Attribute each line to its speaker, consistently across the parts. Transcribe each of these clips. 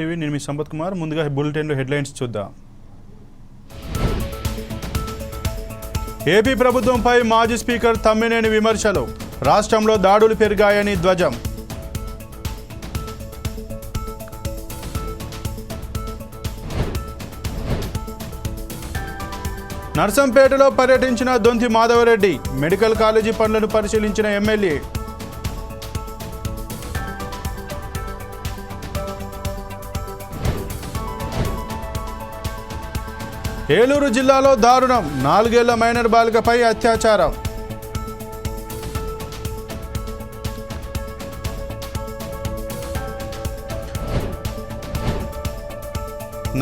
Speaker 1: TV నేను మీ సంపత్ కుమార్. ముందుగా బులెటిన్లో హెడ్లైన్స్ చూద్దాం. ఏపీ ప్రభుత్వంపై మాజీ స్పీకర్ తమ్మినేని విమర్శలు. రాష్ట్రంలో దాడులు పెరిగాయని ధ్వజం. నర్సంపేటలో పర్యటించిన దొంతి మాధవరెడ్డి మెడికల్ కాలేజీ పనులను పరిశీలించిన ఎమ్మెల్యే. ఏలూరు జిల్లాలో దారుణం. నాలుగేళ్ళ మైనర్ బాలికపై అత్యాచారం.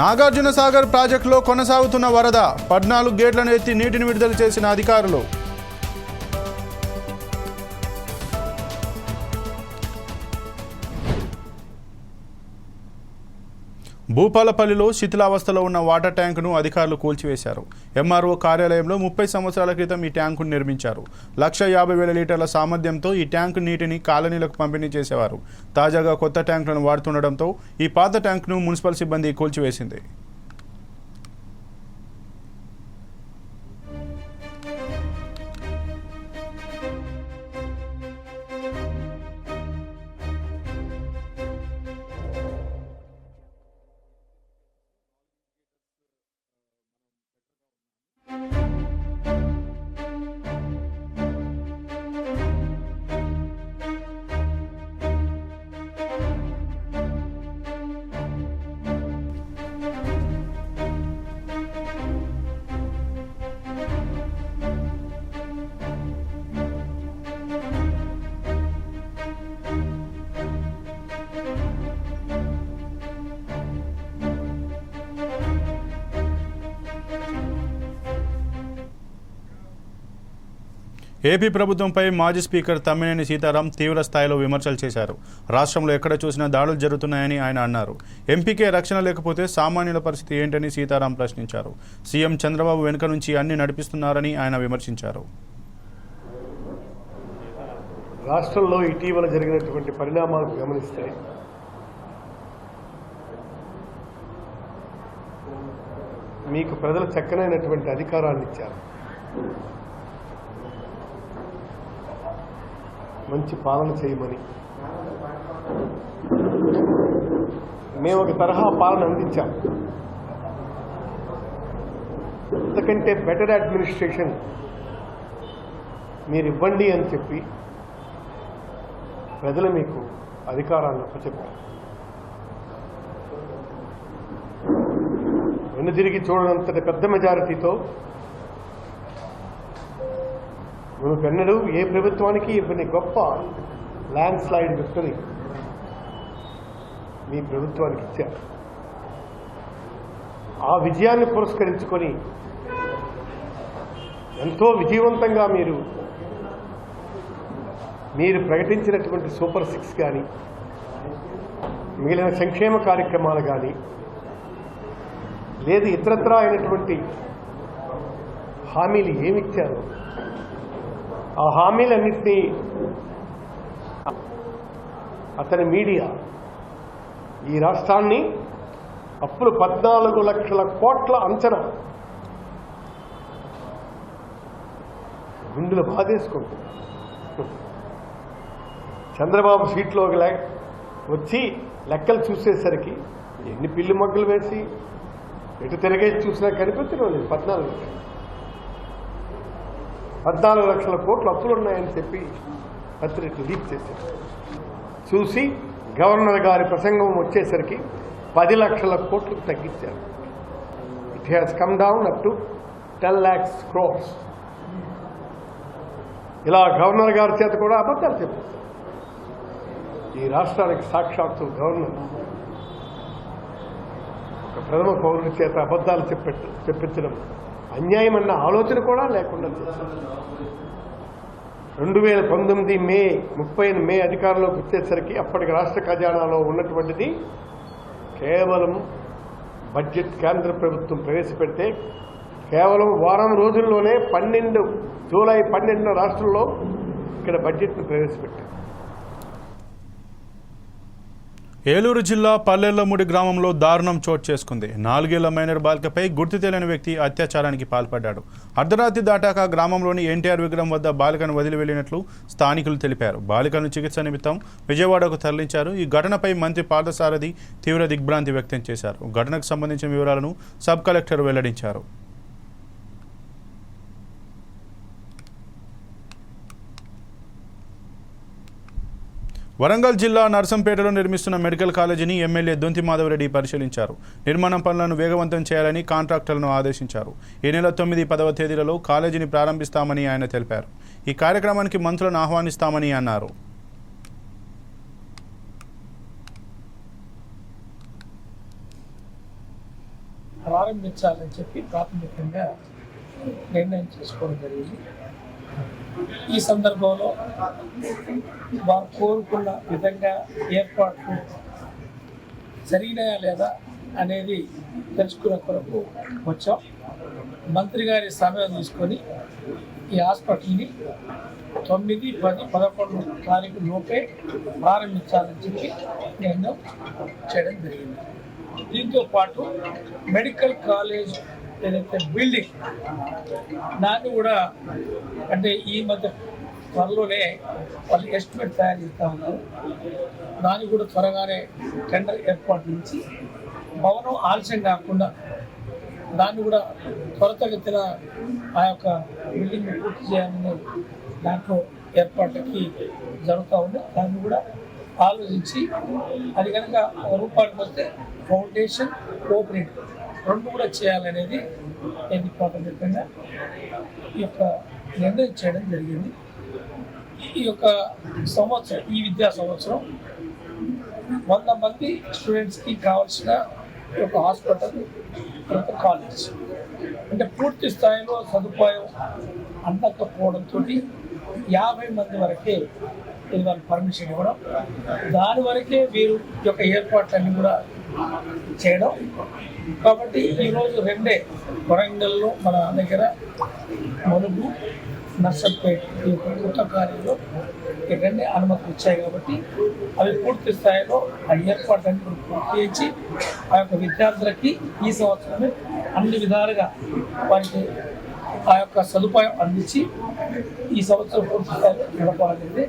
Speaker 1: నాగార్జున సాగర్ ప్రాజెక్టులో కొనసాగుతున్న వరద. పద్నాలుగు గేట్లను ఎత్తి నీటిని విడుదల చేసిన అధికారులు. భూపాలపల్లిలో శిథిలావస్థలో ఉన్న వాటర్ ట్యాంకును అధికారులు కూల్చివేశారు. ఎంఆర్ఓ కార్యాలయంలో ముప్పై సంవత్సరాల క్రితం ఈ ట్యాంకును నిర్మించారు. లక్ష యాభై వేల లీటర్ల సామర్థ్యంతో ఈ ట్యాంకు నీటిని కాలనీలకు పంపిణీ చేసేవారు. తాజాగా కొత్త ట్యాంకులను వాడుతుండటంతో ఈ పాత ట్యాంకును మున్సిపల్ సిబ్బంది కూల్చివేసింది. ఏపీ ప్రభుత్వంపై మాజీ స్పీకర్ తమ్మినేని సీతారాం తీవ్ర స్థాయిలో విమర్శలు చేశారు. రాష్ట్రంలో ఎక్కడ చూసినా దాడులు జరుగుతున్నాయని ఆయన అన్నారు. ఎంపీకే రక్షణ లేకపోతే సామాన్యుల పరిస్థితి ఏంటని సీతారాం ప్రశ్నించారు. సీఎం చంద్రబాబు వెనుక నుంచి అన్ని నడిపిస్తున్నారని ఆయన విమర్శించారు.
Speaker 2: రాష్ట్రంలో ఇటీవల జరిగినటువంటి పరిణామాలు గమనిస్తే మీకు ప్రజలు చక్కనైనటువంటి అధికారాన్ని ఇచ్చారు. మంచి పాలన చేయమని. మేము ఒక తరహా పాలన అందించాం. అంతకంటే బెటర్ అడ్మినిస్ట్రేషన్ మీరు ఇవ్వండి అని చెప్పి ప్రజలు మీకు అధికారాన్ని అప్పచెప్పారు. తిరిగి చూడనంతటి పెద్ద మెజారిటీతో మునుపెన్నడూ ఏ ప్రభుత్వానికి ఇవ్వని గొప్ప ల్యాండ్ స్లైడ్ విక్టరీ మీ ప్రభుత్వానికి ఇచ్చారు. ఆ విజయాన్ని పురస్కరించుకొని ఎంతో విజయవంతంగా మీరు మీరు ప్రకటించినటువంటి సూపర్ సిక్స్ కానీ మిగిలిన సంక్షేమ కార్యక్రమాలు కానీ లేదు ఇతరత్రా అయినటువంటి హామీలు ఏమిచ్చారు? ఆ హామీలన్నింటినీ అతని మీడియా ఈ రాష్ట్రాన్ని అప్పులు పద్నాలుగు లక్షల కోట్ల అంచనా గుండెలు బాధేసుకుంటుంది చంద్రబాబు సీట్లోకి లే వచ్చి లెక్కలు చూసేసరికి ఎన్ని పిల్లి మొగ్గలు వేసి ఎటు తిరగేసి చూసినా కనిపించడం లేదు. పద్నాలుగు లక్షలు. పద్నాలుగు లక్షల కోట్లు అప్పులు ఉన్నాయని చెప్పి పత్రిక లీక్ చేశారు. చూసి గవర్నర్ గారి ప్రసంగం వచ్చేసరికి పది లక్షల కోట్లకు తగ్గించారు. It has come down up to ten lakhs crores ఇలా గవర్నర్ గారి చేత కూడా అబద్ధాలు చెప్పారు. ఈ రాష్ట్రానికి సాక్షాత్తు గవర్నర్ ఒక ప్రథమ పౌరుడి చేత అబద్ధాలు చెప్పెట్టు చెప్పించడం అన్యాయం అన్న ఆలోచన కూడా లేకుండా చేశారు రెండు వేల పంతొమ్మిది మే ముప్పై మే అధికారంలోకి వచ్చేసరికి అప్పటికి రాష్ట్ర ఖజానాలో ఉన్నటువంటిది కేవలం బడ్జెట్ కేంద్ర ప్రభుత్వం ప్రవేశపెడితే కేవలం వారం రోజుల్లోనే పన్నెండు జూలై పన్నెండున రాష్ట్రంలో ఇక్కడ బడ్జెట్ను ప్రవేశపెట్టారు.
Speaker 1: ఏలూరు జిల్లా పల్లెల్లమూడి గ్రామంలో దారుణం చోటు చేసుకుంది. నాలుగేళ్ళ మైనర్ బాలికపై గుర్తు తెలియని వ్యక్తి అత్యాచారానికి పాల్పడ్డాడు. అర్ధరాత్రి దాటాక గ్రామంలోని ఎన్టీఆర్ విగ్రహం వద్ద బాలికను వదిలి వెళ్ళినట్లు స్థానికులు తెలిపారు. బాలికను చికిత్స నిమిత్తం విజయవాడకు తరలించారు. ఈ ఘటనపై మంత్రి పార్థసారథి తీవ్ర దిగ్భ్రాంతి వ్యక్తం చేశారు. ఘటనకు సంబంధించిన వివరాలను సబ్ కలెక్టర్ వెల్లడించారు. వరంగల్ జిల్లా నర్సంపేటలో నిర్మిస్తున్న మెడికల్ కాలేజీని ఎమ్మెల్యే దొంతి మాధవరెడ్డి పరిశీలించారు. నిర్మాణం పనులను వేగవంతం చేయాలని కాంట్రాక్టర్లను ఆదేశించారు. ఈ నెల తొమ్మిది పదవ తేదీలలో కాలేజీని ప్రారంభిస్తామని ఆయన తెలిపారు. ఈ కార్యక్రమానికి మంత్రులను ఆహ్వానిస్తామని అన్నారు.
Speaker 3: ప్రారంభించాలని చెప్పి ప్రాథమికంగా నిర్ణయం చేసుకోవడం జరిగింది. ఈ సందర్భంలో వారు కోరుకున్న విధంగా ఏర్పాట్లు జరిగినాయా లేదా అనేది తెలుసుకునే కొరకు వచ్చాం. మంత్రి గారి సమయం తీసుకొని ఈ హాస్పిటల్ని తొమ్మిది పది పదకొండు తారీఖు లోపే ప్రారంభించాలని చెప్పి నిర్ణయం చేయడం జరిగింది. దీంతో పాటు మెడికల్ కాలేజ్ ఏదైతే బిల్డింగ్ దాన్ని కూడా అంటే ఈ మధ్య త్వరలోనే వాళ్ళు ఎస్టిమేట్ తయారు చేస్తూ ఉన్నారు. దాన్ని కూడా త్వరగానే టెండర్ ఏర్పాటు నుంచి భవనం ఆలస్యం కాకుండా దాన్ని కూడా త్వరతగతిన ఆ యొక్క బిల్డింగ్ని పూర్తి చేయాలని దాంట్లో ఏర్పాట్లకి జరుగుతూ ఉంది. దాన్ని కూడా ఆలోచించి అది కనుక రూపాయలకు వస్తే ఫౌండేషన్ ఓపెనింగ్ రెండు కూడా చేయాలనేది నేను ప్రాథమికంగా ఈ యొక్క నిర్ణయం చేయడం జరిగింది. ఈ యొక్క సంవత్సరం ఈ విద్యా సంవత్సరం వంద మంది స్టూడెంట్స్కి కావాల్సిన ఈ యొక్క హాస్పిటల్ ఒక కాలేజ్. అంటే పూర్తి స్థాయిలో సదుపాయం అందకపోవడంతో యాభై మంది వరకే ఇది వాళ్ళు పర్మిషన్ ఇవ్వడం. దాని వరకే వీరు ఈ యొక్క ఏర్పాట్లన్నీ కూడా చేయడం. కాబట్టి ఈరోజు రెండే వరంగల్లో మన దగ్గర మనుగు నర్సంపేట ఈ యొక్క కొత్త కార్యంలో ఈ రెండే అనుమతులు వచ్చాయి కాబట్టి అవి పూర్తి స్థాయిలో ఆ ఏర్పాట్లన్నీ పూర్తి చేయించి ఆ యొక్క విద్యార్థులకి ఈ సంవత్సరమే అన్ని విధాలుగా వారికి ఆ యొక్క సదుపాయం అందించి ఈ సంవత్సరం పూర్తి స్థాయిలో నడపాలనేది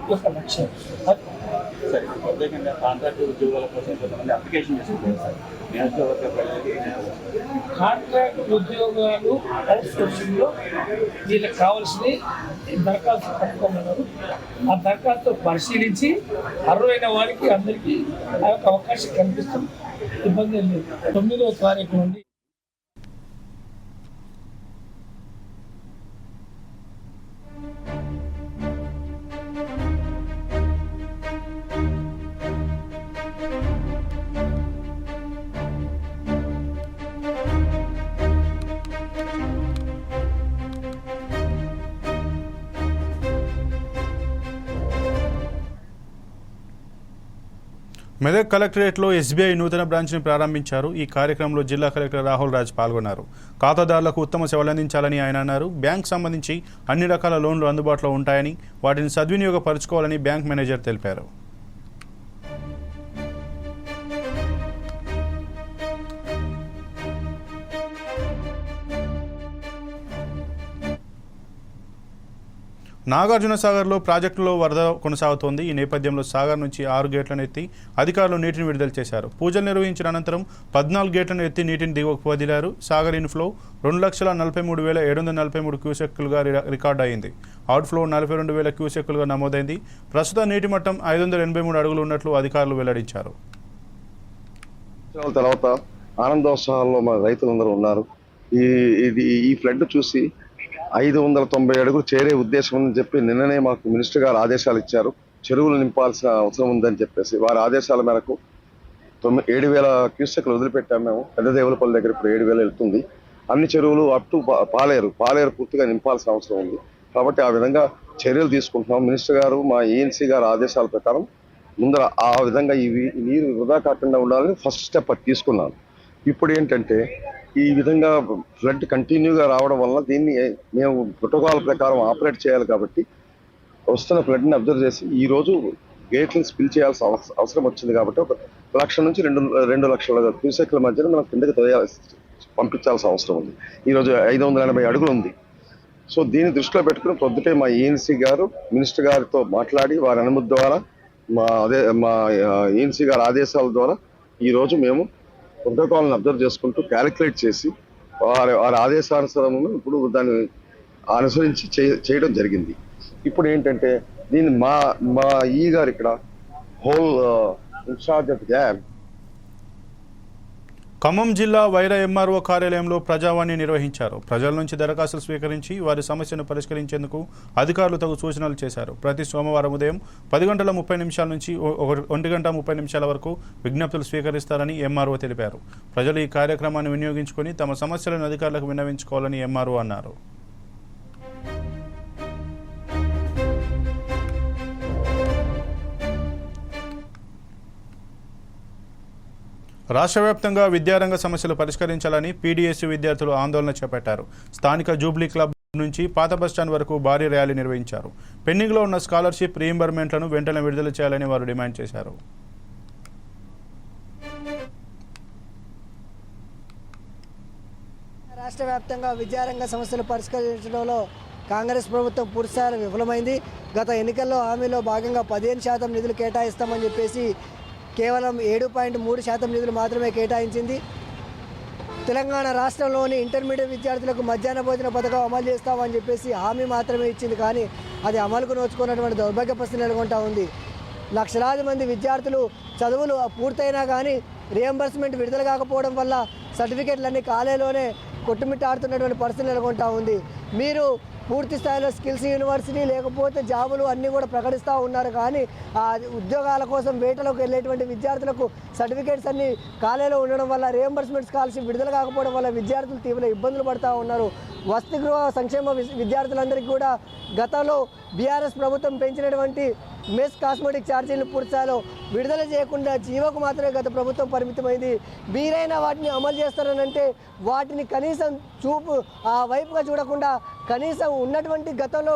Speaker 3: ఈ యొక్క లక్ష్యం.
Speaker 4: సరే ప్రత్యేకంగా కాంట్రాక్ట్ ఉద్యోగాల కోసం కొంతమంది అప్లికేషన్ చేసుకుంటారు సార్
Speaker 3: కాంట్రాక్ట్ ఉద్యోగాలు అవుట్ సోర్సింగ్లో వీళ్ళకి కావాల్సినవి దరఖాస్తు పట్టుకోమన్నారు. ఆ దరఖాస్తు పరిశీలించి అర్హులైన వారికి అందరికీ ఆ యొక్క అవకాశం కల్పిస్తాం. ఇబ్బంది లేదు. తొమ్మిదవ తారీఖు నుండి
Speaker 1: మెదక్ కలెక్టరేట్లో ఎస్బీఐ నూతన బ్రాంచ్ని ప్రారంభించారు. ఈ కార్యక్రమంలో జిల్లా కలెక్టర్ రాహుల్ రాజ్ పాల్గొన్నారు. ఖాతాదారులకు ఉత్తమ సేవలు అందించాలని ఆయన అన్నారు. బ్యాంక్ సంబంధించి అన్ని రకాల లోన్లు అందుబాటులో ఉంటాయని వాటిని సద్వినియోగపరుచుకోవాలని బ్యాంక్ మేనేజర్ తెలిపారు. నాగార్జున సాగర్లో ప్రాజెక్టులో వరద కొనసాగుతోంది. ఈ నేపథ్యంలో సాగర్ నుంచి ఆరు గేట్లను ఎత్తి అధికారులు నీటిని విడుదల చేశారు. పూజలు నిర్వహించిన అనంతరం పద్నాలుగు గేట్లను ఎత్తి నీటిని దిగువకు వదిలారు. సాగర్ ఇన్ఫ్లో రెండు లక్షల నలభై మూడు వేల ఏడు వందల నలభై మూడు క్యూసెక్కులుగా రికార్డ్ అయింది. అవుట్ఫ్లో నలభై రెండు వేల క్యూసెక్కులుగా నమోదైంది. ప్రస్తుత నీటి మట్టం ఐదు వందల ఎనభై మూడు అడుగులు ఉన్నట్లు అధికారులు వెల్లడించారు.
Speaker 5: తర్వాత ఆనందోత్సవాల్లో మన రైతులందరూ ఉన్నారు. ఈ ఇది ఈ ఫ్లడ్ చూసి ఐదు వందల తొంభై అడుగులు చేరే ఉద్దేశం ఉందని చెప్పి నిన్ననే మాకు మినిస్టర్ గారు ఆదేశాలు ఇచ్చారు. చెరువులు నింపాల్సిన అవసరం ఉందని చెప్పేసి వారి ఆదేశాల మేరకు తొమ్మిది ఏడు వేల క్యూసెక్లు వదిలిపెట్టాము మేము. పెద్ద దేవులపల్లి దగ్గర ఇప్పుడు ఏడు వేలు వెళ్తుంది. అన్ని చెరువులు అప్ టు పాలేరు. పాలేరు పూర్తిగా నింపాల్సిన అవసరం ఉంది. కాబట్టి ఆ విధంగా చర్యలు తీసుకుంటున్నాం. మినిస్టర్ గారు మా ఏఎన్సీ గారు ఆదేశాల ప్రకారం ముందర ఆ విధంగా ఇవి నీరు వృధా కాకుండా ఉండాలని ఫస్ట్ స్టెప్ తీసుకున్నాను. ఇప్పుడు ఏంటంటే ఈ విధంగా ఫ్లడ్ కంటిన్యూగా రావడం వల్ల దీన్ని మేము ప్రోటోకాల్ ప్రకారం ఆపరేట్ చేయాలి కాబట్టి వస్తున్న ఫ్లడ్ని అబ్జర్వ్ చేసి ఈరోజు గేట్లను స్పిల్ చేయాల్సిన అవస- అవసరం వచ్చింది కాబట్టి ఒక లక్ష నుంచి రెండు రెండు లక్షల క్యూసెక్ల మధ్యన మనం కిందకి పంపించాల్సిన అవసరం ఉంది. ఈరోజు ఐదు వందల ఎనభై అడుగులు ఉంది. సో దీన్ని దృష్టిలో పెట్టుకుని పొద్దుటే మా ఈఎన్సీ గారు మినిస్టర్ గారితో మాట్లాడి వారి అనుమతి ద్వారా మా అదే మా ఈఎన్సీ గారి ఆదేశాల ద్వారా ఈరోజు మేము ప్రోటోకాల్ని అబ్జర్వ్ చేసుకుంటూ క్యాలిక్యులేట్ చేసి వారి వారి ఆదేశానుసారం ఇప్పుడు దాన్ని అనుసరించి చేయడం జరిగింది. ఇప్పుడు ఏంటంటే దీన్ని మా మా ఈ గారు ఇక్కడ whole in-charge of dam
Speaker 1: Khammam జిల్లా వైర ఎంఆర్ఓ కార్యాలయంలో ప్రజావాణి నిర్వహించారు. ప్రజల నుంచి దరఖాస్తులు స్వీకరించి వారి సమస్యను పరిష్కరించేందుకు అధికారులు తగు సూచనలు చేశారు. ప్రతి సోమవారం ఉదయం పది గంటల ముప్పై నిమిషాల నుంచి ఒ- ఒంటి గంట ముప్పై నిమిషాల వరకు విజ్ఞప్తులు స్వీకరిస్తారని ఎంఆర్ఓ తెలిపారు. ప్రజలు ఈ కార్యక్రమాన్ని వినియోగించుకొని తమ సమస్యలను అధికారులకు విన్నవించుకోవాలని ఎంఆర్ఓ అన్నారు. రాష్ట్ర వ్యాప్తంగా విద్యారంగ సమస్యలు పరిష్కరించాలని పీడీఎస్యూ విద్యార్థులు ఆందోళన చేపట్టారు. స్థానిక జూబ్లీ క్లబ్ నుంచి పాత బస్టాండ్ వరకు భారీ ర్యాలీ నిర్వహించారు. పెండింగ్లో ఉన్న స్కాలర్షిప్ రీఎంబర్మెంట్లను వెంటనే విడుదల చేయాలని వారు డిమాండ్ చేశారు.
Speaker 6: రాష్ట్ర వ్యాప్తంగా విద్యారంగ సమస్యలు పరిష్కరించడంలో కాంగ్రెస్ ప్రభుత్వం పూర్తిస్థాయిలో విఫలమైంది. గత ఎన్నికల్లో హామీలో భాగంగా పదిహేను శాతం నిధులు కేటాయిస్తామని చెప్పేసి కేవలం ఏడు పాయింట్ మూడు శాతం నిధులు మాత్రమే కేటాయించింది. తెలంగాణ రాష్ట్రంలోని ఇంటర్మీడియట్ విద్యార్థులకు మధ్యాహ్న భోజన పథకం అమలు చేస్తామని చెప్పేసి హామీ మాత్రమే ఇచ్చింది. కానీ అది అమలుకు నోచుకున్నటువంటి దౌర్భాగ్య పరిస్థితి నెలకొంటా ఉంది. లక్షలాది మంది విద్యార్థులు చదువులు పూర్తయినా కానీ రియంబర్స్మెంట్ విడుదల కాకపోవడం వల్ల సర్టిఫికెట్లన్నీ కాలేలోనే కొట్టుమిట్టాడుతున్నటువంటి పరిస్థితి నెలకొంటా ఉంది. మీరు పూర్తి స్థాయిలో స్కిల్స్ యూనివర్సిటీ లేకపోతే జాబులు అన్నీ కూడా ప్రకటిస్తూ ఉన్నారు. కానీ ఆ ఉద్యోగాల కోసం వేటలోకి వెళ్ళేటువంటి విద్యార్థులకు సర్టిఫికేట్స్ అన్ని కాలేలో ఉండడం వల్ల రియంబర్స్మెంట్ స్కాలర్షిప్ విడుదల కాకపోవడం వల్ల విద్యార్థులు తీవ్ర ఇబ్బందులు పడుతూ ఉన్నారు. వసతి గృహ సంక్షేమ వి- విద్యార్థులందరికీ కూడా గతంలో బీఆర్ఎస్ ప్రభుత్వం పెంచినటువంటి మెస్ కాస్మెటిక్ ఛార్జీలను పూర్చాలో విడుదల చేయకుండా జీవోకు మాత్రమే గత ప్రభుత్వం పరిమితమైంది. మీరైనా వాటిని అమలు చేస్తారనంటే వాటిని కనీసం చూపు ఆ వైపుగా చూడకుండా కనీసం ఉన్నటువంటి గతంలో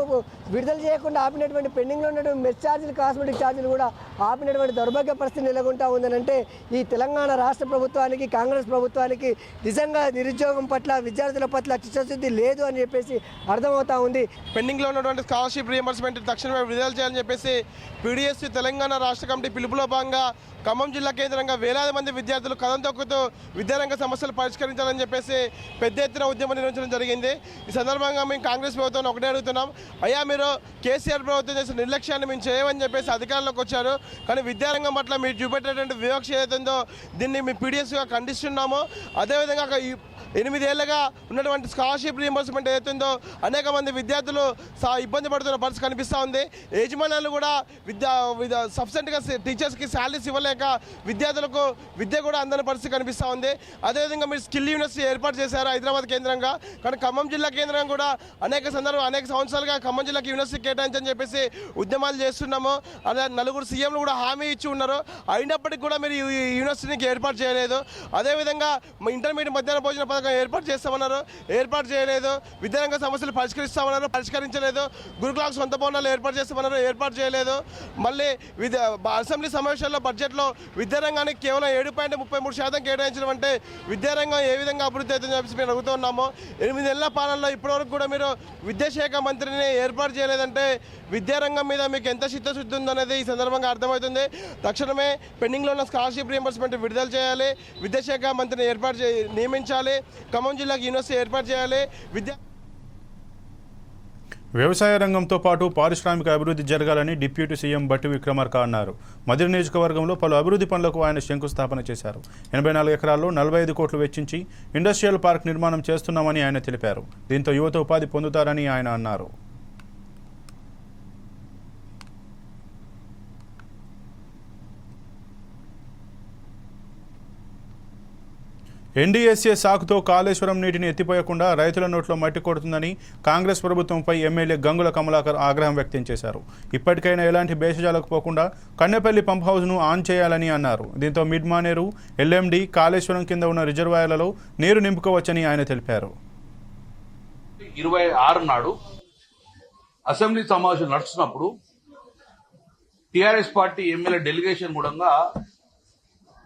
Speaker 6: విడుదల చేయకుండా ఆపినటువంటి పెండింగ్లో ఉన్నటువంటి మెస్ ఛార్జీలు కాస్మెటిక్ ఛార్జీలు కూడా ఆపినటువంటి దౌర్భాగ్య పరిస్థితి నెలకొంటా ఉందనంటే ఈ తెలంగాణ రాష్ట్ర ప్రభుత్వానికి కాంగ్రెస్ ప్రభుత్వానికి నిజంగా నిరుద్యోగం పట్ల విద్యార్థుల పట్ల చిత్తశుద్ధి లేదు అని చెప్పేసి అర్థమవుతా ఉంది.
Speaker 7: పెండింగ్లో ఉన్నటువంటి స్కాలర్షిప్ రియంబర్స్మెంట్ తక్షణమే విడుదల చేయాలని చెప్పేసి పీడీఎస్సీ తెలంగాణ రాష్ట్ర కమిటీ పిలుపులో భాగంగా ఖమ్మం జిల్లా కేంద్రంగా వేలాది మంది విద్యార్థులు కథం తొక్కుతూ విద్యారంగ సమస్యలు పరిష్కరించాలని చెప్పేసి పెద్ద ఎత్తున ఉద్యమం నిర్వహించడం జరిగింది. ఈ సందర్భంగా మేము కాంగ్రెస్ ప్రభుత్వం ఒకటే అడుగుతున్నాం అయ్యా మీరు కేసీఆర్ ప్రభుత్వం చేసిన నిర్లక్ష్యాన్ని మేము చేయమని చెప్పేసి అధికారంలోకి వచ్చారు. కానీ విద్యారంగం పట్ల మీరు చూపెట్టేటువంటి వివక్ష ఏదైతుందో దీన్ని మేము పీడిఎస్గా ఖండిస్తున్నాము. అదేవిధంగా ఒక ఎనిమిదేళ్ళుగా ఉన్నటువంటి స్కాలర్షిప్ రీఎంబర్స్మెంట్ ఏదైతుందో అనేక మంది విద్యార్థులు సా ఇబ్బంది పడుతున్న పరిస్థితి కనిపిస్తూ ఉంది. యజమానులు కూడా విద్యా సబ్సెంట్గా టీచర్స్కి శాలరీస్ ఇవ్వలేక విద్యార్థులకు విద్య కూడా అందని పరిస్థితి కనిపిస్తూ ఉంది. అదేవిధంగా మీరు స్కిల్ యూనివర్సిటీ ఏర్పాటు చేశారు హైదరాబాద్ కేంద్రంగా. కానీ ఖమ్మం జిల్లా కేంద్రం కూడా అనేక సందర్భం అనేక సంవత్సరాలుగా ఖమ్మం జిల్లాకి యూనివర్సిటీ కేటాయించని చెప్పేసి ఉద్యమాలు చేస్తున్నాము. అదే నలుగురు సీఎంలు కూడా హామీ ఇచ్చి ఉన్నారు. అయినప్పటికీ కూడా మీరు యూనివర్సిటీకి ఏర్పాటు చేయలేదు. అదేవిధంగా మా ఇంటర్మీడియట్ మధ్యాహ్న భోజన పథకం ఏర్పాటు చేస్తామన్నారు. ఏర్పాటు చేయలేదు. విద్యారంగ సమస్యలు పరిష్కరిస్తామన్నారు. పరిష్కరించలేదు. గురుకులాలకు సొంత భవనాలు ఏర్పాటు చేస్తామన్నారు. ఏర్పాటు చేయలేదు. మళ్ళీ విద్య అసెంబ్లీ సమావేశాల్లో బడ్జెట్లో విద్యారంగానికి కేవలం ఏడు పాయింట్ ముప్పై మూడు శాతం కేటాయించడం అంటే విద్యారంగం ఏ విధంగా అభివృద్ధి అవుతుందని చెప్పేసి మేము అడుగుతున్నాము ఎనిమిది నెలల పాలనలో ఇప్పటివరకు కూడా మీరు విద్యాశాఖ మంత్రిని ఏర్పాటు చేయలేదంటే విద్యారంగం మీద మీకు ఎంత చిత్తశుద్ధి ఉందనేది ఈ సందర్భంగా అర్థమవుతుంది. తక్షణమే పెండింగ్లో ఉన్న స్కాలర్షిప్ రియంబర్స్మెంట్ విడుదల చేయాలి. విద్యాశాఖ మంత్రిని ఏర్పాటు నియమించాలి. ఖమ్మం జిల్లాకు యూనివర్సిటీ ఏర్పాటు చేయాలి. విద్యా
Speaker 1: వ్యవసాయ రంగంతో పాటు పారిశ్రామిక అభివృద్ధి జరగాలని డిప్యూటీ సీఎం బట్టి విక్రమార్క అన్నారు. మధుర నియోజకవర్గంలో పలు అభివృద్ధి పనులకు ఆయన శంకుస్థాపన చేశారు. ఎనభై నాలుగు ఎకరాల్లో నలభై ఐదు కోట్లు వెచ్చించి ఇండస్ట్రియల్ పార్క్ నిర్మాణం చేస్తున్నామని ఆయన తెలిపారు. దీంతో యువత ఉపాధి పొందుతారని ఆయన అన్నారు. ఎన్డీఎస్ఏ సాకుతో కాళేశ్వరం నీటిని ఎత్తిపోయకుండా రైతుల నోట్లో మట్టి కొడుతుందని కాంగ్రెస్ ప్రభుత్వంపై ఎమ్మెల్యే గంగుల కమలాకర్ ఆగ్రహం వ్యక్తం చేశారు. ఇప్పటికైనా ఎలాంటి భేషజాలకు పోకుండా కన్నెపల్లి పంప్ హౌస్ను ఆన్ చేయాలని అన్నారు. దీంతో మిడ్ మానేరు ఎల్ఎండి కాళేశ్వరం కింద ఉన్న రిజర్వాయర్లలో నీరు నింపుకోవచ్చని ఆయన తెలిపారు.
Speaker 8: ఇరవై ఆరు నాడు అసెంబ్లీ సమావేశం నడుస్తున్నప్పుడు టిఆర్ఎస్ పార్టీ ఎమ్మెల్యే డెలిగేషన్ కూడా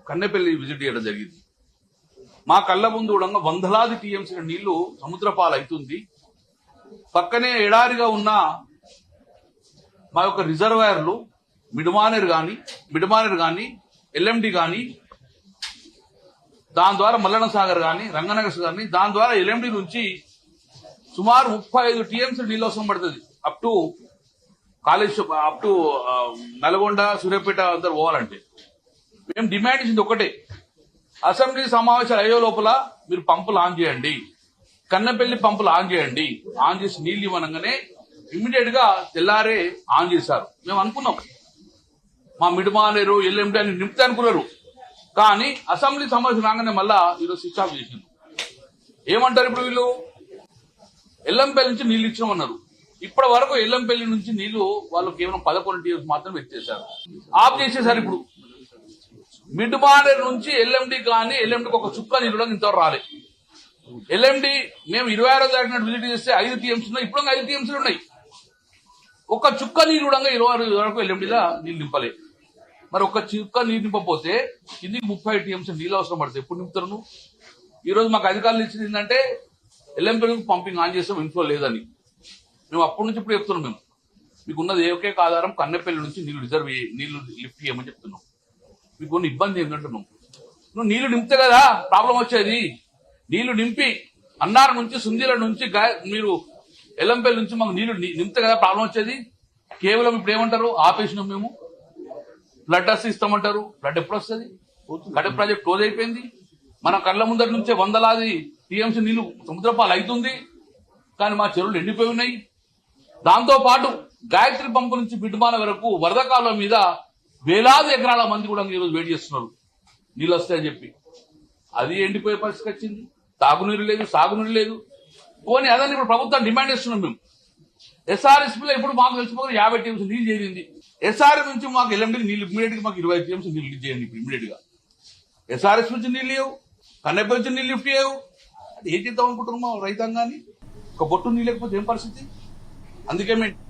Speaker 8: కన్నెపల్లి విజిట్ చేయడం జరిగింది. మా కళ్ళ ముందు కూడా వందలాది టీఎంసీ నీళ్ళు సముద్ర పాలవుతుంది పక్కనే ఎడారిగా ఉన్న మా యొక్క రిజర్వాయర్లు మిడుమానేరు కానీ మిడుమానేరు కానీ ఎల్ఎండి కానీ దాని ద్వారా మల్లన సాగర్ కానీ రంగనగర్ కానీ దాని ద్వారా ఎల్ఎండి నుంచి సుమారు ముప్పై ఐదు టీఎంసీ నీళ్ళు అవసరం పడుతుంది. Up to college up to Nalgonda Suryapet అందరు పోవాలంటే. మేము డిమాండ్ ఇచ్చింది ఒకటే అసెంబ్లీ సమావేశాలు అయ్యే లోపల మీరు పంపులు ఆన్ చేయండి. కన్నపల్లి పంపులు ఆన్ చేయండి. ఆన్ చేసి నీళ్ళు ఇవ్వనంగానే ఇమ్మీడియట్గా తెల్లారే ఆన్ చేశారు. మేము అనుకున్నాం. మా మిడిమానేరు ఎల్ఎండి అని నింపితే అనుకున్నారు. కానీ అసెంబ్లీ సమావేశం రాగానే మళ్ళా ఈరోజు స్విచ్ ఆఫ్ చేసింది ఏమంటారు ఇప్పుడు వీళ్ళు? ఎల్లంపల్లి నుంచి నీళ్ళు ఇచ్చామన్నారు ఇప్పటి వరకు ఎల్లంపల్లి నుంచి నీళ్ళు వాళ్ళు కేవలం పదకొండు టీఎంస్ మాత్రం ఎత్తేసారు ఆఫ్ చేసేసారు ఇప్పుడు. మిడ్ నుంచి ఎల్ఎండి కానీ ఎల్ఎండికి ఒక చుక్క నీళ్ళు కూడా ఇంతవరకు రాలేదు ఎల్ఎండి మేము ఇరవై ఆరో తారీఖున విజిట్ చేస్తే ఐదు టీఎంసీ ఉన్నాయి. ఇప్పుడు ఐదు టీఎంసీలు ఉన్నాయి. ఒక చుక్క నీరు కూడా ఇరవై ఆరు వరకు ఎల్ఎండిలా నీళ్ళు నింపలే. మరి ఒక చుక్క నీరు నింపపోతే కిందికి ముప్పై టీఎంసీ నీళ్ళు అవసరం పడుతుంది ఎప్పుడు నింపుతారు? నువ్వు? ఈరోజు మాకు అధికారులు ఇచ్చింది ఏంటంటే ఎల్ఎంపీలకు పంపింగ్ ఆన్ చేసాం ఇన్ఫ్లో లేదని. మేము అప్పటి నుంచి ఇప్పుడు చెప్తున్నాం మేము. మీకున్నది ఉన్నది ఏకైక ఆధారం కన్నెపల్లి నుంచి నీళ్ళు రిజర్వ్ నీళ్ళు లిఫ్ట్ చేయమని చెప్తున్నాం. మీకు కొన్ని ఇబ్బంది ఏంటంటే నువ్వు. నువ్వు నీళ్ళు నింపితే కదా ప్రాబ్లం వచ్చేది. నీళ్ళు నింపి అన్నారం నుంచి సుందీల నుంచి గా- మీరు ఎల్లంపల్లి నుంచి మాకు నీళ్ళు నింపితే కదా ప్రాబ్లం వచ్చేది. కేవలం ఇప్పుడు ఏమంటారు? ఆపేసినాం మేము. ఫ్లడ్ వస్తే ఇస్తామంటారు. ఫ్లడ్ ఎప్పుడు వస్తుంది? కడప ప్రాజెక్ట్ క్లోజ్ అయిపోయింది. మన కళ్ళ ముందర నుంచే వందలాది టీఎంసీ నీళ్ళు సముద్రపాలు అవుతుంది కానీ మా చెరువులు ఎండిపోయి ఉన్నాయి. దాంతో పాటు గాయత్రి పంపు నుంచి బిడ్మాన వరకు వరద కాలం మీద వేలాది ఎకరాల మంది కూడా ఈరోజు వెయిట్ చేస్తున్నారు. నీళ్ళు వస్తాయని చెప్పి. అది ఎండిపోయే పరిస్థితి వచ్చింది. తాగునీరు లేదు సాగునీరు లేదు. పోనీ అదని ఇప్పుడు ప్రభుత్వం డిమాండ్ చేస్తున్నాం మేము. ఎస్ఆర్ఎస్పీలో ఇప్పుడు మాకు తెలిసిపోతే యాభై టీమ్స్ నీళ్ళు చేరింది. ఎస్ఆర్ నుంచి మాకు ఎల్ఎండి నీళ్ళు ఇమీడియట్గా మాకు ఇరవై టీమ్స్ నీళ్ళు చేయండి ఇప్పుడు ఇమీడియట్గా ఎస్ఆర్ఎస్ నుంచి నీళ్ళు లేవు కన్నెప్ప నుంచి నీళ్ళు లిఫ్ట్ చేయవు. ఏం చేద్దాం అనుకుంటున్నాం రైతాంగాన్ని? ఒక బొట్టు నీళ్ళు లేకపోతే ఏం పరిస్థితి? అందుకే మేము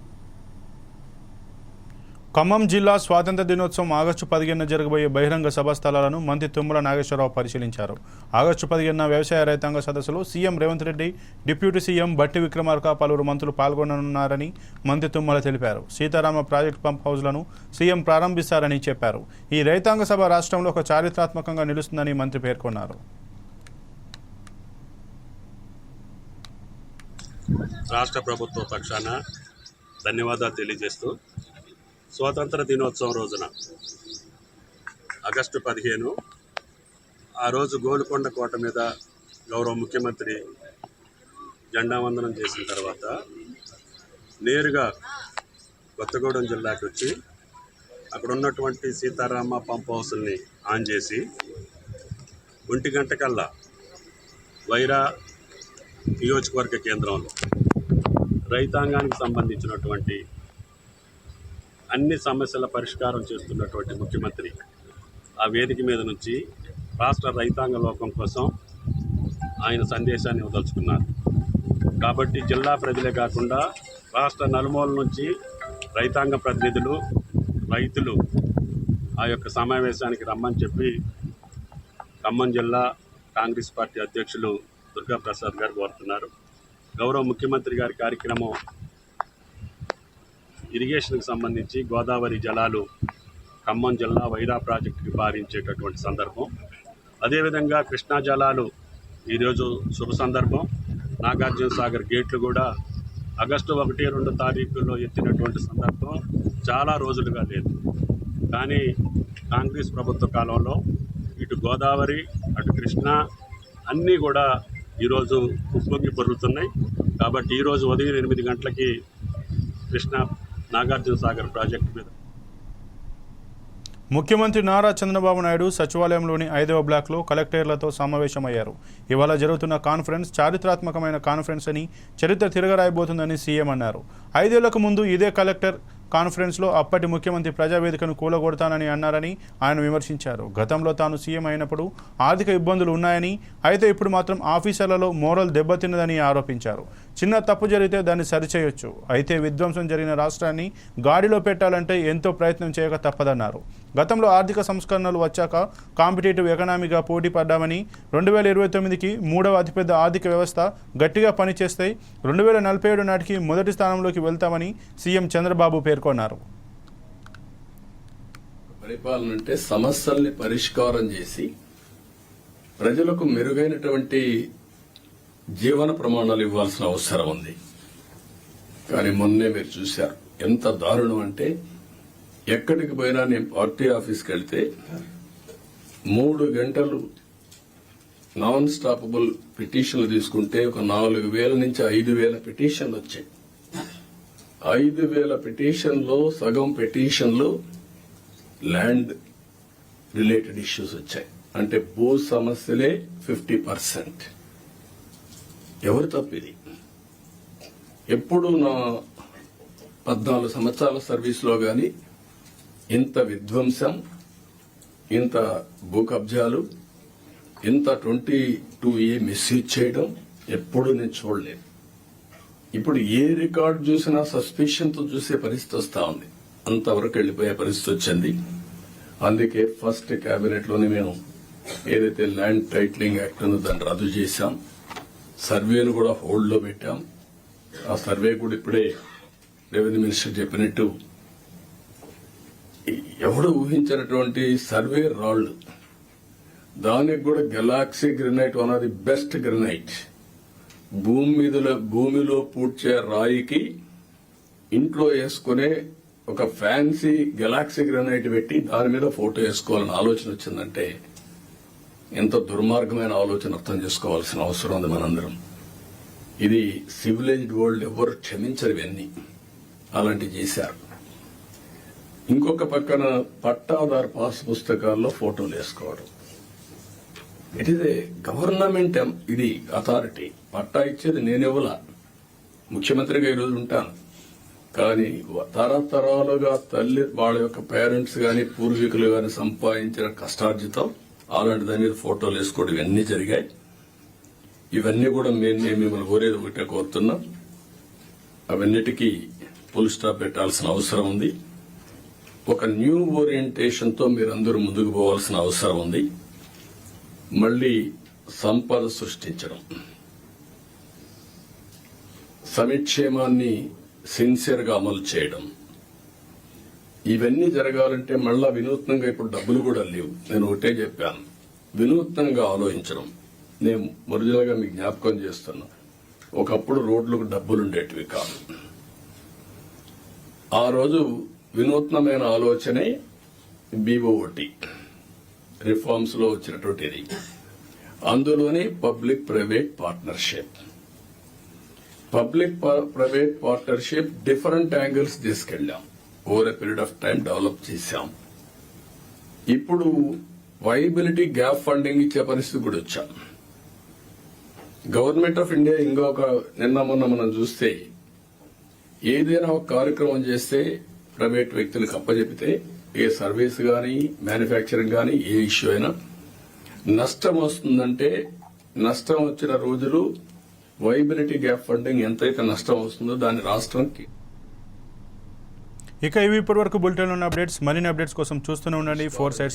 Speaker 1: ఖమ్మం జిల్లా స్వాతంత్ర దినోత్సవం ఆగస్టు పదిహేనున జరగబోయే బహిరంగ సభ స్థలాలను మంత్రి తుమ్మల నాగేశ్వరరావు పరిశీలించారు. ఆగస్టు పదిహేనున వ్యవసాయ రైతాంగ సదస్సులో CM Revanth Reddy deputy CM Bhatti Vikramarka పలువురు మంత్రులు పాల్గొననున్నారని మంత్రి తుమ్మల తెలిపారు. సీతారామ ప్రాజెక్టు పంప్ హౌజ్లను సీఎం ప్రారంభిస్తారని చెప్పారు. ఈ రైతాంగ సభ రాష్ట్రంలో ఒక చారిత్రాత్మకంగా నిలుస్తుందని మంత్రి పేర్కొన్నారు.
Speaker 9: రాష్ట్ర ప్రభుత్వ పక్షాన ధన్యవాదాలు తెలియజేస్తూ స్వాతంత్ర దినోత్సవం రోజున ఆగస్టు పదిహేను ఆ రోజు గోల్కొండ కోట మీద గౌరవ ముఖ్యమంత్రి జెండా వందనం చేసిన తర్వాత నేరుగా కొత్తగూడెం జిల్లాకి వచ్చి అక్కడ ఉన్నటువంటి సీతారామ పంప్ హౌస్ని ఆన్ చేసి ఒంటి గంట కల్లా వైరా నియోజకవర్గ కేంద్రంలో రైతాంగానికి సంబంధించినటువంటి అన్ని సమస్యల పరిష్కారం చేస్తున్నటువంటి ముఖ్యమంత్రి. ఆ వేదిక మీద నుంచి రాష్ట్ర రైతాంగ లోకం కోసం ఆయన సందేశాన్ని వదలుచుకున్నారు కాబట్టి జిల్లా ప్రజలే కాకుండా రాష్ట్ర నలుమూల నుంచి రైతాంగ ప్రతినిధులు రైతులు ఆ యొక్క సమావేశానికి రమ్మని చెప్పి ఖమ్మం జిల్లా కాంగ్రెస్ పార్టీ అధ్యక్షులు దుర్గాప్రసాద్ గారు కోరుతున్నారు. గౌరవ ముఖ్యమంత్రి గారి కార్యక్రమం ఇరిగేషన్కి సంబంధించి గోదావరి జలాలు ఖమ్మం జిల్లా వైరా ప్రాజెక్టుకి పారించేటటువంటి సందర్భం. అదేవిధంగా కృష్ణా జలాలు ఈరోజు శుభ సందర్భం. నాగార్జున సాగర్ గేట్లు కూడా ఆగస్టు ఒకటి రెండు తారీఖుల్లో ఎత్తినటువంటి సందర్భం. చాలా రోజులుగా లేదు. కానీ కాంగ్రెస్ ప్రభుత్వ కాలంలో ఇటు గోదావరి అటు కృష్ణా అన్నీ కూడా ఈరోజు ఉప్పొంగి పొరుగుతున్నాయి కాబట్టి ఈరోజు ఉదయం ఎనిమిది గంటలకి కృష్ణా నాగార్జున సాగర్ ప్రాజెక్టు మీద.
Speaker 1: ముఖ్యమంత్రి నారా చంద్రబాబు నాయుడు సచివాలయంలోని ఐదవ బ్లాక్లో కలెక్టర్లతో సమావేశమయ్యారు. ఇవాళ జరుగుతున్న కాన్ఫరెన్స్ చారిత్రాత్మకమైన కాన్ఫరెన్స్ అని చరిత్ర తిరగరాయబోతుందని సీఎం అన్నారు. ఐదేళ్ళకు ముందు ఇదే కలెక్టర్ కాన్ఫరెన్స్లో అప్పటి ముఖ్యమంత్రి ప్రజావేదికను కూలగొడతానని అన్నారని ఆయన విమర్శించారు. గతంలో తాను సీఎం అయినప్పుడు ఆర్థిక ఇబ్బందులు ఉన్నాయని అయితే ఇప్పుడు మాత్రం ఆఫీసర్లలో మోరల్ దెబ్బతిన్నదని ఆరోపించారు. చిన్న తప్పు జరిగితే దాన్ని సరిచేయొచ్చు. అయితే విధ్వంసం జరిగిన రాష్ట్రాన్ని గాడిలో పెట్టాలంటే ఎంతో ప్రయత్నం చేయక తప్పదన్నారు. గతంలో ఆర్థిక సంస్కరణలు వచ్చాక కాంపిటేటివ్ ఎకనామీగా పోటీ పడ్డామని రెండు వేల ఇరవై తొమ్మిదికి మూడవ అతిపెద్ద ఆర్థిక వ్యవస్థ గట్టిగా పనిచేస్తే రెండు వేల నలభై ఏడు నాటికి మొదటి స్థానంలోకి వెళ్తామని సీఎం చంద్రబాబు పేర్కొన్నారు.
Speaker 10: పరిపాలన అంటే సమస్యల్ని పరిష్కారం చేసి ప్రజలకు మెరుగైనటువంటి జీవన ప్రమాణాలు ఇవ్వాల్సిన అవసరం ఉంది. కానీ మొన్నే మీరు చూశారు. ఎంత దారుణం అంటే ఎక్కడికి పోయినా నేను పార్టీ ఆఫీస్కి వెళ్తే మూడు గంటలు నాన్ స్టాపబుల్ పిటిషన్లు తీసుకుంటే ఒక నాలుగు వేల నుంచి ఐదు వేల పిటిషన్లు వచ్చాయి. ఐదు వేల పిటిషన్లో సగం పిటిషన్లు ల్యాండ్ రిలేటెడ్ ఇష్యూస్ వచ్చాయి. అంటే భూ సమస్యలే ఫిఫ్టీ పర్సెంట్. ఎవరు తప్పిది ఎప్పుడు నా పద్నాలుగు సంవత్సరాల సర్వీస్లో గాని ఇంత విధ్వంసం ఇంత భూ కబ్జాలు ఇంత ట్వంటీ టూ ఏ మిస్యూజ్ చేయడం ఎప్పుడు నేను చూడలేదు. ఇప్పుడు ఏ రికార్డు చూసినా సస్పెషన్తో చూసే పరిస్థితి వస్తా ఉంది. అంతవరకు వెళ్ళిపోయే పరిస్థితి వచ్చింది. అందుకే ఫస్ట్ క్యాబినెట్లోనే మేము ఏదైతే ల్యాండ్ టైటిలింగ్ యాక్ట్ ఉందో దాన్ని రద్దు చేశాం సర్వేను కూడా హోల్డ్లో పెట్టాం. ఆ సర్వే కూడా ఇప్పుడే రెవెన్యూ మినిస్టర్ చెప్పినట్టు ఎవడు ఊహించినటువంటి సర్వే రాళ్ళు? దానికి కూడా galaxy granite one of the best granite. భూమి మీద భూమిలో పూడ్చే రాయికి ఇంట్లో వేసుకునే ఒక ఫ్యాన్సీ గెలాక్సీ గ్రెనైట్ పెట్టి దాని మీద ఫోటో వేసుకోవాలని ఆలోచన వచ్చిందంటే ఎంత దుర్మార్గమైన ఆలోచన అర్థం చేసుకోవాల్సిన అవసరం ఉంది మనందరం. ఇది సివిలైజ్డ్ వరల్డ్ ఎవరు క్షమించరు ఇవన్నీ. అలాంటివి చేశారు. ఇంకొక పక్కన పట్టాదారు పాస్ పుస్తకాల్లో ఫోటోలు వేసుకోవడం. ఇట్ ఈస్ ఏ గవర్నమెంట్ ఇది అథారిటీ పట్టా ఇచ్చేది నేనెవలా ముఖ్యమంత్రిగా ఈరోజు ఉంటాను. కానీ తరతరాలుగా తల్లి వాళ్ళ యొక్క పేరెంట్స్ కానీ పూర్వీకులు కానీ సంపాదించిన కష్టార్జితం అలాంటి దాని మీద ఫోటోలు వేసుకోవడం ఇవన్నీ జరిగాయి. ఇవన్నీ కూడా మేము నేను మిమ్మల్ని కోరేది ఒకటే కోరుతున్నాం. అవన్నిటికీ ఫుల్ స్టాప్ పెట్టాల్సిన అవసరం ఉంది. ఒక న్యూ ఓరియంటేషన్తో మీరందరూ ముందుకు పోవాల్సిన అవసరం ఉంది. మళ్ళీ సంపద సృష్టించడం. సమిక్షేమాన్ని సిన్సియర్గా అమలు చేయడం. ఇవన్నీ జరగాలంటే మళ్ళా వినూత్నంగా ఇప్పుడు డబ్బులు కూడా లేవు. నేను ఒకటే చెప్పాను. వినూత్నంగా ఆలోచించడం. నేను మరుజలగా మీకు జ్ఞాపకం చేస్తున్నా. ఒకప్పుడు రోడ్లకు డబ్బులుండేటివి కాదు. ఆ రోజు వినూత్నమైన ఆలోచనే బీఓటి రిఫార్మ్స్లో వచ్చినటువంటిది అందులోనే public private partnership. Public private partnership different angles తీసుకెళ్ళాం over a period of time develop చేశాం. ఇప్పుడు వైబిలిటీ గ్యాప్ ఫండింగ్ ఇచ్చే పరిస్థితి కూడా వచ్చాం. గవర్నమెంట్ ఆఫ్ ఇండియా ఇంకొక నిన్న మొన్న మనం చూస్తే ఏదైనా ఒక కార్యక్రమం చేస్తే ప్రైవేట్ వ్యక్తులకు అప్పచెపితే ఏ సర్వీస్ కానీ మ్యానుఫ్యాక్చరింగ్ కానీ ఏ ఇష్యూ అయినా నష్టం వస్తుందంటే నష్టం వచ్చిన రోజులు వైబిలిటీ గ్యాప్ ఫండింగ్ ఎంతైతే నష్టం వస్తుందో దాన్ని రాష్ట్రంకి
Speaker 1: ఇక ఇవి ఇప్పటివరకు బులెటిన్ ఉన్న అప్డేట్స్. మరిన్ని అప్డేట్స్ కోసం చూస్తూనే ఉండండి. Four sides